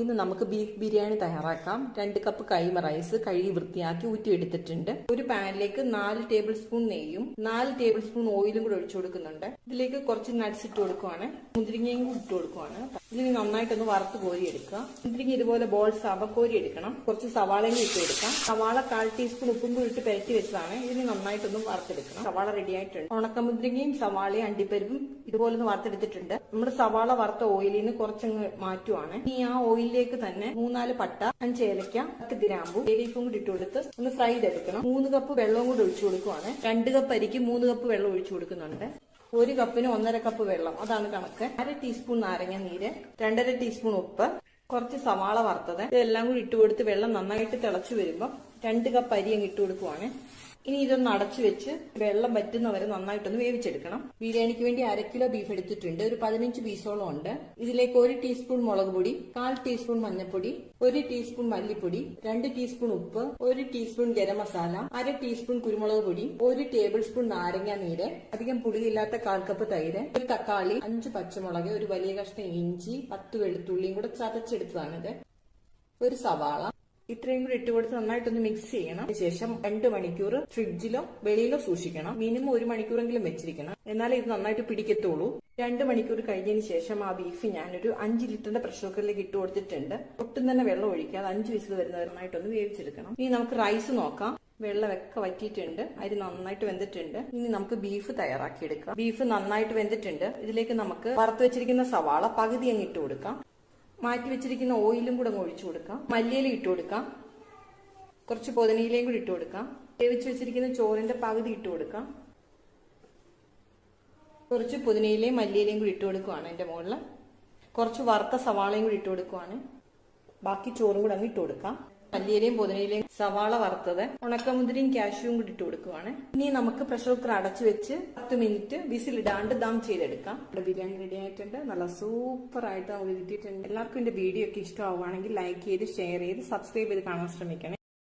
ഇന്ന് നമുക്ക് ബീഫ് ബിരിയാണി തയ്യാറാക്കാം. രണ്ട് കപ്പ് കൈമ റൈസ് കഴുകി വൃത്തിയാക്കി ഊറ്റിയെടുത്തിട്ടുണ്ട്. ഒരു പാനിലേക്ക് നാല് ടേബിൾ സ്പൂൺ നെയ്യും നാല് ടേബിൾ സ്പൂൺ ഓയിലും കൂടെ ഒഴിച്ചു കൊടുക്കുന്നുണ്ട്. ഇതിലേക്ക് കുറച്ച് നട്ട്സ് ഇട്ട് കൊടുക്കുവാണ്. മുന്തിരിങ്ങയും കൂടി ഇട്ട് കൊടുക്കുവാണ്. ഇതിന് നന്നായിട്ടൊന്ന് വറുത്ത് കോരി എടുക്കാം മുന്തിരിങ്ങ ഇതുപോലെ ബോൾസ് ആവുമ്പോൾ കോരി എടുക്കണം. കുറച്ച് സവാളയും ഇട്ട് കൊടുക്കാം. സവാള കാൽ ടീസ്പൂൺ ഉപ്പും കൂടി ഇട്ട് പെരട്ടി വെച്ചതാണ്. ഇതിന് നന്നായിട്ടൊന്ന് വറുത്തെടുക്കണം. സവാള റെഡി ആയിട്ടുണ്ട്. ഉണക്കമുന്തിരിങ്ങയും സവാളയും അണ്ടിപ്പരിപ്പും ഇതുപോലെ ഒന്ന് വറുത്തെടുത്തിട്ടുണ്ട്. നമ്മുടെ സവാള വറുത്ത ഓയിലിൽ കുറച്ചങ്ങ് മാറ്റുവാണ്. ഇനി ആ ഓയിലിലേക്ക് തന്നെ മൂന്നാൽ പട്ട അഞ്ച് ഏലക്ക പത്ത് ഗ്രാമ്പു ഏലീഫും കൂടി ഇട്ട് കൊടുത്ത് ഒന്ന് ഫ്രൈ ചെയ്തെടുക്കണം. മൂന്ന് കപ്പ് വെള്ളവും കൂടി ഒഴിച്ചു കൊടുക്കുവാണ്. രണ്ട് കപ്പ് അരിക്ക് മൂന്ന് കപ്പ് വെള്ളം ഒഴിച്ചു കൊടുക്കുന്നുണ്ട്. ഒരു കപ്പിന് ഒന്നര കപ്പ് വെള്ളം. അതാണ് കണക്ക്. അര ടീസ്പൂൺ നാരങ്ങ നീര് രണ്ടര ടീസ്പൂൺ ഉപ്പ് കുറച്ച് സവാള വറുത്തത്. ഇതെല്ലാം കൂടി ഇട്ട് കൊടുത്ത് വെള്ളം നന്നായിട്ട് തിളച്ചു വരുമ്പോൾ രണ്ട് കപ്പ് അരി അങ്ങ് ഇട്ട് കൊടുക്കുവാണ്. ഇനി ഇതൊന്ന് അടച്ചു വെച്ച് വെള്ളം വറ്റുന്നവരെ നന്നായിട്ടൊന്ന് വേവിച്ചെടുക്കണം. ബിരിയാണിക്ക് വേണ്ടി അര കിലോ ബീഫ് എടുത്തിട്ടുണ്ട്. ഒരു പതിനഞ്ച് പീസോളം ഉണ്ട്. ഇതിലേക്ക് ഒരു ടീസ്പൂൺ മുളക് പൊടി കാൽ ടീസ്പൂൺ മഞ്ഞൾപ്പൊടി ഒരു ടീസ്പൂൺ മല്ലിപ്പൊടി രണ്ട് ടീസ്പൂൺ ഉപ്പ് ഒരു ടീസ്പൂൺ ഗരം മസാല അര ടീസ്പൂൺ കുരുമുളക് പൊടി ഒരു ടേബിൾ സ്പൂൺ നാരങ്ങ നീര് അധികം പുളിയില്ലാത്ത കാൽ കപ്പ് തൈര് ഒരു തക്കാളി അഞ്ച് പച്ചമുളക് ഒരു വലിയ കഷ്ണം ഇഞ്ചി പത്ത് വെളുത്തുള്ളിയും കൂടെ ചതച്ചെടുത്തതാണിത്. ഒരു സവാള ഇത്രയും കൂടി ഇട്ട് കൊടുത്ത് നന്നായിട്ടൊന്ന് മിക്സ് ചെയ്യണം. ശേഷം രണ്ട് മണിക്കൂർ ഫ്രിഡ്ജിലോ വെളിയിലോ സൂക്ഷിക്കണം. മിനിമം ഒരു മണിക്കൂറെങ്കിലും വെച്ചിരിക്കണം. എന്നാലേ ഇത് നന്നായിട്ട് പിടിക്കത്തുള്ളൂ. രണ്ട് മണിക്കൂർ കഴിഞ്ഞതിന് ശേഷം ആ ബീഫ് ഞാനൊരു അഞ്ച് ലിറ്ററിന്റെ പ്രഷർ കുക്കറിലേക്ക് ഇട്ട് കൊടുത്തിട്ടുണ്ട്. ഒട്ടും തന്നെ വെള്ളം ഒഴിക്കാതെ അഞ്ച് വിസിൽ വരുന്നവരുമായിട്ടൊന്ന് വേവിച്ചെടുക്കണം. ഇനി നമുക്ക് റൈസ് നോക്കാം. വെള്ളമൊക്കെ വറ്റിയിട്ടുണ്ട്. അരി നന്നായിട്ട് വെന്തിട്ടുണ്ട്. ഇനി നമുക്ക് ബീഫ് തയ്യാറാക്കി എടുക്കാം ബീഫ് നന്നായിട്ട് വെന്തിട്ടുണ്ട്. ഇതിലേക്ക് നമുക്ക് വറുത്ത് വെച്ചിരിക്കുന്ന സവാള പകുതി അങ്ങ് ഇട്ട് കൊടുക്കാം. മാറ്റി വെച്ചിരിക്കുന്ന ഓയിലും കൂടെ ഒഴിച്ചു കൊടുക്കാം. മല്ലിയില ഇട്ട് കൊടുക്കാം. കുറച്ച് പൊതിനയിലയും കൂടി ഇട്ട് കൊടുക്കാം. വേവിച്ച് വെച്ചിരിക്കുന്ന ചോറിന്റെ പകുതി ഇട്ട് കൊടുക്കാം. കുറച്ച് പുതിനയിലയും മല്ലിയിലയും കൂടി ഇട്ട് കൊടുക്കുവാണ് എന്റെ മുകളിൽ കുറച്ച് വറുത്ത സവാളയും കൂടി ഇട്ട് കൊടുക്കുവാണ്. ബാക്കി ചോറും കൂടെ അങ്ങ് ഇട്ട് കൊടുക്കാം. മല്ലിയിലയും പുതിനയിലയും സവാള വറുത്തത് ഉണക്കമുന്തിരിയും കാഷ്യൂവും കൂടി ഇട്ട് കൊടുക്കുവാണ്. ഇനി നമുക്ക് പ്രഷർ കുക്കർ അടച്ചു വെച്ച് പത്ത് മിനിറ്റ് വിസിലിടാണ്ട് ദം ചെയ്തെടുക്കാം. ഇവിടെ ബിരിയാണി റെഡി ആയിട്ടുണ്ട്. നല്ല സൂപ്പർ ആയിട്ട് നമുക്ക് കിട്ടിയിട്ടുണ്ട്. എല്ലാവർക്കും എന്റെ വീഡിയോ ഒക്കെ ഇഷ്ടമാവുകയാണെങ്കിൽ ലൈക്ക് ചെയ്ത് ഷെയർ ചെയ്ത് സബ്സ്ക്രൈബ് ചെയ്ത് കാണാൻ ശ്രമിക്കണേ.